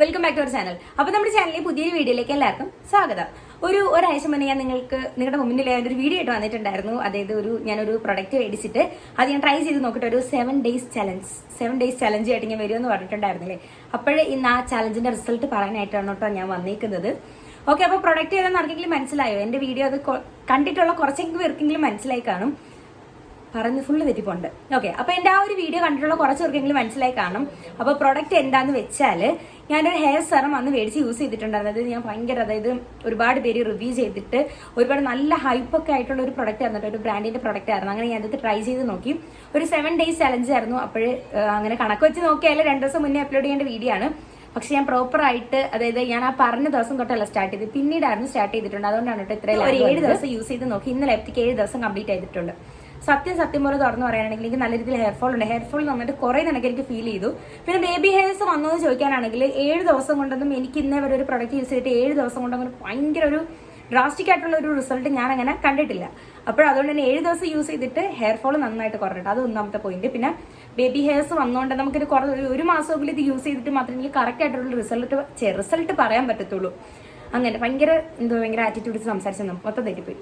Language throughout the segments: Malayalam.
Welcome back to our channel അപ്പോൾ നമ്മുടെ ചാനലിൽ പുതിയൊരു വീഡിയോയിലേക്ക് എല്ലാവർക്കും സ്വാഗതം. ഒരു ഒരാഴ്ച മുന്നേ ഞാൻ നിങ്ങൾക്ക് നിങ്ങളുടെ മുന്നിൽ ഒരു വീഡിയോ ആയിട്ട് വന്നിട്ടുണ്ടായിരുന്നു. അതായത് ഒരു ഞാനൊരു പ്രൊഡക്റ്റ് മേടിച്ചിട്ട് അത് ഞാൻ ട്രൈ ചെയ്ത് നോക്കിയിട്ട് ഒരു seven days challenge seven days challenge ആയിട്ട് ഞാൻ വരുമെന്ന് പറഞ്ഞിട്ടുണ്ടായിരുന്നില്ലേ? അപ്പോഴേ ഇന്ന് ആ ചലഞ്ചിന്റെ റിസൾട്ട് പറയാനായിട്ടാണ് കേട്ടോ ഞാൻ വന്നിരിക്കുന്നത് ഓക്കെ അപ്പോൾ പ്രൊഡക്റ്റ് ഏതാണെന്ന് ആർക്കെങ്കിലും മനസ്സിലായോ? എന്റെ വീഡിയോ അത് കണ്ടിട്ടുള്ള കുറച്ചെങ്കിലും പേർക്കെങ്കിലും മനസ്സിലായി കാണും. പറഞ്ഞ് ഫുള്ള് തെറ്റിപ്പോണ്ട്. ഓക്കെ അപ്പൊ എന്റെ ആ ഒരു വീഡിയോ കണ്ടിട്ടുള്ള കുറച്ച് പേർക്കെങ്കിലും മനസ്സിലായി കാണും അപ്പൊ പ്രൊഡക്റ്റ് എന്താന്ന് വെച്ചാൽ ഞാനൊരു ഹെയർ സെറം അന്ന് മേടിച്ച് യൂസ് ചെയ്തിട്ടുണ്ടായിരുന്നത് ഞാൻ ഭയങ്കര അതായത് ഒരുപാട് പേര് റിവ്യൂ ചെയ്തിട്ട് ഒരുപാട് നല്ല ഹൈപ്പൊക്കെ ആയിട്ടുള്ള ഒരു പ്രൊഡക്റ്റ് ആയിരുന്നു. ഒരു ബ്രാൻഡിന്റെ പ്രൊഡക്റ്റ് ആയിരുന്നു. അങ്ങനെ ഞാൻ അത് ട്രൈ ചെയ്ത് നോക്കി. ഒരു സെവൻ ഡേയ്സ് ചലഞ്ച് ആയിരുന്നു. അപ്പോൾ അങ്ങനെ കണക്ക് വെച്ച് നോക്കിയാൽ രണ്ട് ദിവസം മുന്നേ അപ്ലോഡ് ചെയ്യേണ്ട വീഡിയോ ആണ്. പക്ഷെ ഞാൻ പ്രോപ്പർ ആയിട്ട് അതായത് ഞാൻ ആ പറഞ്ഞ ദിവസം തൊട്ടല്ല സ്റ്റാർട്ട് ചെയ്ത് പിന്നീടായിരുന്നു സ്റ്റാർട്ട് ചെയ്തിട്ടുണ്ട് അതുകൊണ്ടാണ് കേട്ടോ ഇത്രയും ഒരു ഏഴ് ദിവസം യൂസ് ചെയ്ത് നോക്കി. ഇന്നലെ എത്തിക്ക് ഏഴ് ദിവസം കംപ്ലീറ്റ് ചെയ്തിട്ടുണ്ട് സത്യം സത്യം പോലെ തുറന്നു പറയുകയാണെങ്കിൽ എനിക്ക് നല്ല രീതിയിൽ ഹെയർ ഫോൾ ഉണ്ട്. ഹെയർ ഫോൾ വന്നിട്ട് കുറേ നിനക്ക് എനിക്ക് ഫീൽ ചെയ്തു. പിന്നെ ബേബി ഹെയർസ് വന്നത് ചോദിക്കാനാണെങ്കിൽ ഏഴ് ദിവസം കൊണ്ടൊന്നും എനിക്ക് ഇന്നേ വരെ ഒരു പ്രൊഡക്റ്റ് യൂസ് ചെയ്തിട്ട് ഏഴ് ദിവസം കൊണ്ട് അങ്ങനെ ഭയങ്കര ഒരു ഡ്രാസ്റ്റിക് ആയിട്ടുള്ള ഒരു റിസൾട്ട് ഞാൻ അങ്ങനെ കണ്ടിട്ടില്ല. അപ്പോൾ അതുകൊണ്ട് തന്നെ ഏഴ് ദിവസം യൂസ് ചെയ്തിട്ട് ഹെയർ ഫോൾ നന്നായിട്ട് കുറഞ്ഞിട്ട് അത് ഒന്നാമത്തെ പോയിന്റ് പിന്നെ ബേബി ഹെയർസ് വന്നുകൊണ്ട് നമുക്കൊരു കുറേ ഒരു- ഒരു മാസമെങ്കിലും ഇത് യൂസ് ചെയ്തിട്ട് മാത്രമേ എനിക്ക് കറക്റ്റ് ആയിട്ടുള്ള റിസൾട്ട് റിസൾട്ട് പറയാൻ പറ്റത്തുള്ളൂ. അങ്ങനെ ഭയങ്കര എന്തോ ഭയങ്കര ആറ്റിറ്റ്യൂഡ്സ് സംസാരിച്ചു മൊത്തം തെറ്റിപ്പോയി.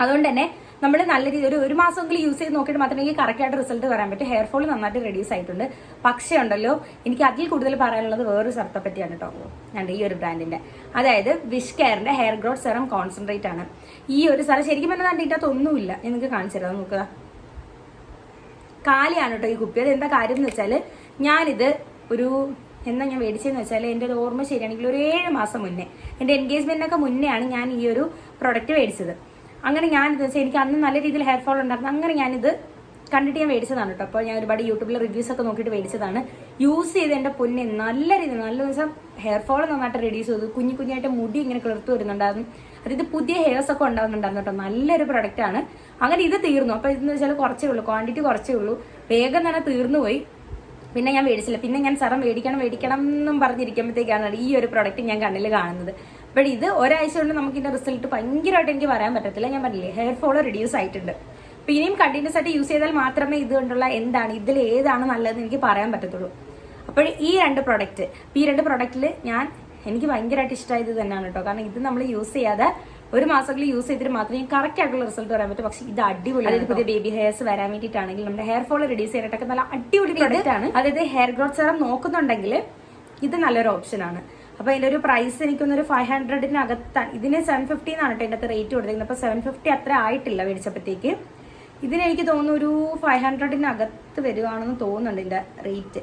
അതുകൊണ്ട് തന്നെ നമ്മൾ നല്ല രീതിയിൽ ഒരു ഒരു മാസമെങ്കിലും യൂസ് ചെയ്ത് നോക്കിയിട്ട് മാത്രമേ എനിക്ക് കറക്റ്റ് ആയിട്ട് റിസൾട്ട് പറയാൻ പറ്റും. ഹെയർ ഫോൾ നന്നായിട്ട് റെഡ്യൂസ് ആയിട്ടുണ്ട്. പക്ഷേ ഉണ്ടല്ലോ എനിക്ക് അതിൽ കൂടുതൽ പറയാനുള്ളത് വേറൊരു സർത്തെ പറ്റിയാണ് കേട്ടോ ഞാൻ ഈ ഒരു ബ്രാൻഡിന്റെ അതായത് വിഷ് കെയറിന്റെ ഹെയർ ഗ്രോത്ത് സെറം കോൺസെൻട്രേറ്റ് ആണ്. ഈ ഒരു സ്ഥലം ശരിക്കും പറഞ്ഞാൽ കണ്ടിട്ട് അതൊന്നുമില്ല നിങ്ങൾക്ക് കാണിച്ചു തരാം നോക്കുക. കാലിയാണ് കേട്ടോ ഈ കുപ്പി. അത് എന്താ കാര്യം എന്ന് വെച്ചാൽ ഞാനിത് ഒരു എന്നാ ഞാൻ മേടിച്ചതെന്ന് വെച്ചാൽ എന്റെ ഒരു ഓർമ്മ ശരിയാണെങ്കിൽ ഒരു ഏഴ് മാസം മുന്നേ എന്റെ എൻഗേജ്മെന്റിനൊക്കെ മുന്നെയാണ് ഞാൻ ഈ ഒരു പ്രൊഡക്റ്റ് മേടിച്ചത്. അങ്ങനെ ഞാൻ ഇത് വെച്ചാൽ എനിക്ക് അന്ന് നല്ല രീതിയിൽ ഹെയർ ഫോൾ ഉണ്ടായിരുന്നു. അങ്ങനെ ഞാനിത് കണ്ടിട്ട് ഞാൻ മേടിച്ചതാണ് കേട്ടോ. അപ്പോൾ ഞാൻ ഒരുപാട് യൂട്യൂബിൽ റിവ്യൂസ് ഒക്കെ നോക്കിയിട്ട് മേടിച്ചതാണ്. യൂസ് ചെയ്ത് എന്റെ പൊന്നെ നല്ല രീതിയിൽ നല്ല ദിവസം ഹെയർ ഫോൾ നന്നായിട്ട് റെഡ്യൂസ് ചെയ്തു. കുഞ്ഞു കുഞ്ഞായിട്ട് മുടി ഇങ്ങനെ കിളിർത്ത് വരുന്നുണ്ടായിരുന്നു. അതായത് പുതിയ ഹെയർസ് ഒക്കെ ഉണ്ടാകുന്നുണ്ടായിരുന്നു കേട്ടോ. നല്ലൊരു പ്രൊഡക്റ്റ് ആണ്. അങ്ങനെ ഇത് തീർന്നു. അപ്പോൾ ഇതെന്ന് വെച്ചാൽ കുറച്ചേ ഉള്ളൂ. ക്വാണ്ടിറ്റി കുറച്ചേ ഉള്ളൂ. വേഗം തന്നെ തീർന്നു പോയി. പിന്നെ ഞാൻ മേടിച്ചില്ല. പിന്നെ ഞാൻ സാറ മേടിക്കണം മേടിക്കണം എന്നും പറഞ്ഞിരിക്കുമ്പോഴത്തേക്കാണ് ഈ ഒരു പ്രൊഡക്റ്റ് ഞാൻ കണ്ണിൽ കാണുന്നത്. അപ്പോൾ ഇത് ഒരാഴ്ച കൊണ്ട് നമുക്ക് ഇതിന്റെ റിസൾട്ട് ഭയങ്കരമായിട്ട് എനിക്ക് പറയാൻ പറ്റത്തില്ല. ഞാൻ പറഞ്ഞില്ലേ ഹെയർ ഫോൾ റെഡ്യൂസ് ആയിട്ടുണ്ട്. അപ്പോൾ ഇനിയും കണ്ടിന്യൂസ് ആയിട്ട് യൂസ് ചെയ്താൽ മാത്രമേ ഇത് കൊണ്ടുള്ള എന്താണ് ഇതിൽ ഏതാണ് നല്ലതെന്ന് എനിക്ക് പറയാൻ പറ്റത്തുള്ളൂ. അപ്പോൾ ഈ രണ്ട് പ്രൊഡക്റ്റ് ഈ രണ്ട് പ്രൊഡക്റ്റിൽ ഞാൻ എനിക്ക് ഭയങ്കരമായിട്ട് ഇഷ്ടമായത് തന്നെയാണ് കേട്ടോ. കാരണം ഇത് നമ്മൾ യൂസ് ചെയ്യാതെ ഒരു മാസത്തിൽ യൂസ് ചെയ്തിട്ട് മാത്രമേ കറക്റ്റ് ആയിട്ടുള്ള റിസൾട്ട് വരാൻ പറ്റൂ. പക്ഷേ ഇത് അടിപൊളി അതായത് പുതിയ ബേബി ഹെയർസ് വരാൻ വേണ്ടിയിട്ടാണെങ്കിൽ നമ്മുടെ ഹെയർ ഫോൾ റെഡ്യൂസ് ചെയ്യാനായിട്ടൊക്കെ നല്ല അടിപൊളി പ്രൊഡക്റ്റ് ആണ്. അതായത് ഹെയർ ഗ്രോത്ത് സെറം നോക്കുന്നുണ്ടെങ്കിൽ ഇത് നല്ലൊരു ഓപ്ഷൻ ആണ് അപ്പൊ ഇതിന്റെ ഒരു പ്രൈസ് എനിക്കൊന്നൊരു ഫൈവ് ഹൺഡ്രഡിനകത്താണ് ഇതിന് സെവൻ ഫിഫ്റ്റി എന്നാണ് കേട്ടോ ഇതിന്റെ റേറ്റ് കൊടുത്തിരിക്കുന്നത്. അപ്പൊ സെവൻ ഫിഫ്റ്റി അത്ര ആയിട്ടില്ല മേടിച്ചപ്പോഴത്തേക്ക് ഇതിന് എനിക്ക് തോന്നുന്നു ഒരു ഫൈവ് ഹൺഡ്രഡിനകത്ത് വരുവാണെന്ന് തോന്നുന്നുണ്ട് ഇതിന്റെ റേറ്റ്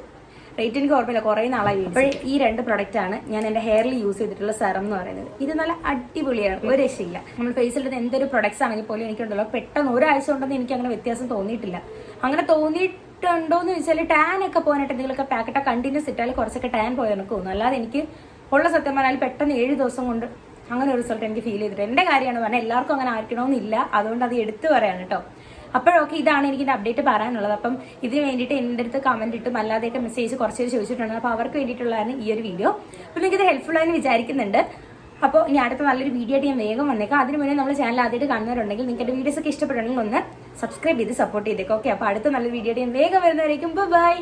റേറ്റ് എനിക്ക് ഓർമ്മയില്ല. കുറേ നാളായി അപ്പോൾ ഈ രണ്ട് പ്രൊഡക്റ്റ് ആണ് ഞാൻ എന്റെ ഹെയറിൽ യൂസ് ചെയ്തിട്ടുള്ള സെറം എന്ന് പറയുന്നത്. ഇത് നല്ല അടിപൊളിയാണ്. ഒരു രക്ഷയില്ല. നമ്മൾ ഫേസിലിട്ട് എന്തൊരു പ്രൊഡക്ട്സ് ആണെങ്കിൽ പോലും എനിക്കുണ്ടല്ലോ. പെട്ടെന്ന് ഒരാഴ്ച ഉണ്ടെന്ന് എനിക്ക് അങ്ങനെ വ്യത്യാസം തോന്നിയിട്ടില്ല. അങ്ങനെ തോന്നിയിട്ടുണ്ടോ എന്ന് വെച്ചാൽ ടാൻ ഒക്കെ പോകാനായിട്ട് എന്തെങ്കിലുമൊക്കെ പാക്കറ്റൊക്കെ കണ്ടിന്യൂസ് ഇട്ടാൽ കുറച്ചൊക്കെ ടാൻ പോയെന്നൊക്കെ തോന്നുന്നു അല്ലാതെ എനിക്ക് ഉള്ള സത്യം പറഞ്ഞാൽ പെട്ടെന്ന് ഏഴ് ദിവസം കൊണ്ട് അങ്ങനെ ഒരു റിസൾട്ട് എനിക്ക് ഫീൽ ചെയ്തിട്ട് എന്റെ കാര്യമാണ് പറഞ്ഞാൽ എല്ലാവർക്കും അങ്ങനെ ആയിരിക്കണമെന്നില്ല. അതുകൊണ്ട് അത് എടുത്തു പറയാണ് കേട്ടോ. അപ്പോഴൊക്കെ ഇതാണ് എനിക്ക് അപ്ഡേറ്റ് പറയാനുള്ളത്. അപ്പം ഇതിന് വേണ്ടിയിട്ട് എന്റെ അടുത്ത് കമന്റ് ഇട്ടും അല്ലാതെയൊക്കെ മെസ്സേജ് കുറച്ച് പേര് ചോദിച്ചിട്ടുണ്ട്. അപ്പോൾ അവർക്ക് വേണ്ടിയിട്ടുള്ളതാണ് ഈ ഒരു വീഡിയോ അപ്പോൾ ഇത് ഹെൽപ്ഫുൾ ആയെന്ന് വിചാരിക്കുന്നുണ്ട്. അപ്പോൾ ഇനി അടുത്ത നല്ലൊരു വീഡിയോ ആയിട്ട് ഞാൻ വേഗം വന്നേക്കാം. അതിന് മുന്നേ നമ്മൾ ചാനൽ ആദ്യമായിട്ട് കാണുന്നവരുണ്ടെങ്കിൽ നിങ്ങൾക്ക് എന്റെ വീഡിയോസ് ഒക്കെ ഇഷ്ടപ്പെടണമെങ്കിൽ ഒന്ന് സബ്സ്ക്രൈബ് ചെയ്ത് സപ്പോർട്ട് ചെയ്തേക്കാം. ഓക്കെ അപ്പോൾ അടുത്ത നല്ലൊരു വീഡിയോ ആയിട്ട് ഞാൻ വേഗം വരുന്നവരേക്കും. ബൈ